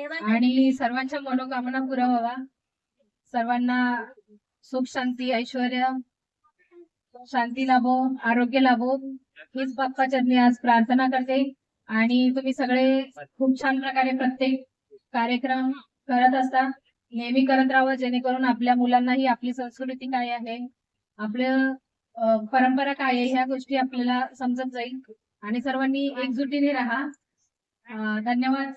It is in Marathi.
आणि सर्वांच्या मनोकामना पुरा व्हावा. सर्वांना सुख शांती ऐश्वर शांती लाभो आरोग्य लाभो. हीच बाप्पा चरणी आज प्रार्थना करते. आणि तुम्ही सगळे खूप छान प्रकारे प्रत्येक कार्यक्रम करत असता. नेहमी करत राहावं जेणेकरून आपल्या मुलांनाही आपली संस्कृती काय आहे आपलं परंपरा काय आहे ह्या गोष्टी आपल्याला समजत जाईल. आणि सर्वांनी एकजुटीने राहा. धन्यवाद.